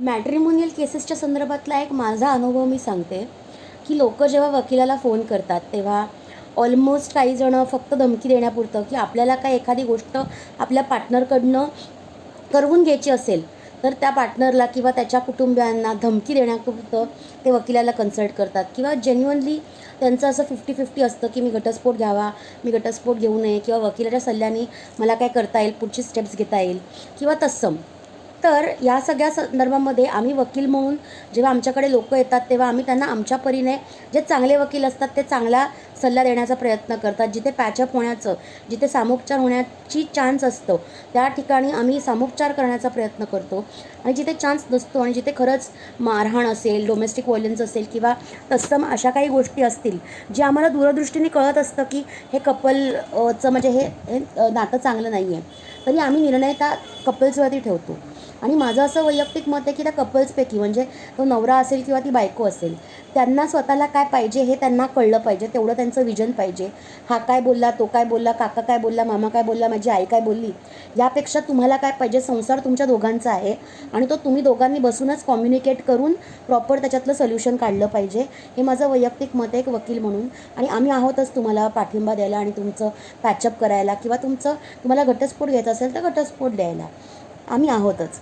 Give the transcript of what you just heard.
Matrimonial केसेसच्या संदर्भातला एक माझा अनुभव मी सांगते की लोक जेव्हा वकिलाला फोन करतात तेव्हा ऑलमोस्ट काही जणं फक्त धमकी देण्यापुरतं की आपल्याला काय एखादी गोष्ट आपल्या पार्टनरकडनं करवून घ्यायची असेल तर त्या पार्टनरला किंवा त्याच्या कुटुंबियांना धमकी देण्यापुरतं ते वकिलाला कन्सल्ट करतात. किंवा जेन्युअनली त्यांचं असं फिफ्टी फिफ्टी असतं की मी घटस्फोट घ्यावा मी घटस्फोट घेऊ नये किंवा वकिलाच्या सल्ल्याने मला काय करता येईल पुढची स्टेप्स घेता येईल किंवा तत्सम. तर या सगळ्या संदर्भामध्ये आम्ही वकील म्हणून जेव्हा आमच्याकडे लोक येतात तेव्हा आम्ही त्यांना आमच्या परीने जे चांगले वकील असतात ते चांगला सल्ला देण्याचा प्रयत्न करतात. जिथे पॅचअप होण्याचं जिथे सामोपचार होण्याची चान्स असतो त्या ठिकाणी आम्ही सामोपचार करण्याचा प्रयत्न करतो. आणि जिथे चान्स नसतो आणि जिथे खरंच मारहाण असेल डोमेस्टिक व्हायलन्स असेल किंवा तत्सम अशा काही गोष्टी असतील जे आम्हाला दूरदृष्टीने कळत असतं की हे कपलचं म्हणजे हे हे नातं चांगलं नाही आहे तरी आम्ही निर्णय त्या कपल्सवरती ठेवतो. आणि माझं असं वैयक्तिक मत आहे की त्या कपल्सपैकी म्हणजे तो नवरा असेल किंवा ती बायको असेल त्यांना स्वतःला काय पाहिजे हे त्यांना कळलं पाहिजे तेवढं त्यांचं विजन पाहिजे. हा काय बोलला तो काय बोलला काका काय बोलला मामा काय बोलला माझी आई काय बोलली यापेक्षा तुम्हाला काय पाहिजे संसार तुमच्या दोघांचा आहे आणि तो तुम्ही दोघांनी बसूनच कॉम्युनिकेट करून प्रॉपर त्याच्यातलं सोल्युशन काढलं पाहिजे. हे माझं वैयक्तिक मत आहे एक वकील म्हणून. आणि आम्ही आहोतच तुम्हाला पाठिंबा द्यायला आणि तुमचं पॅचअप करायला किंवा तुमचं तुम्हाला घटस्फोट घ्यायचा असेल तर घटस्फोट द्यायला. आम्ही आहोतच.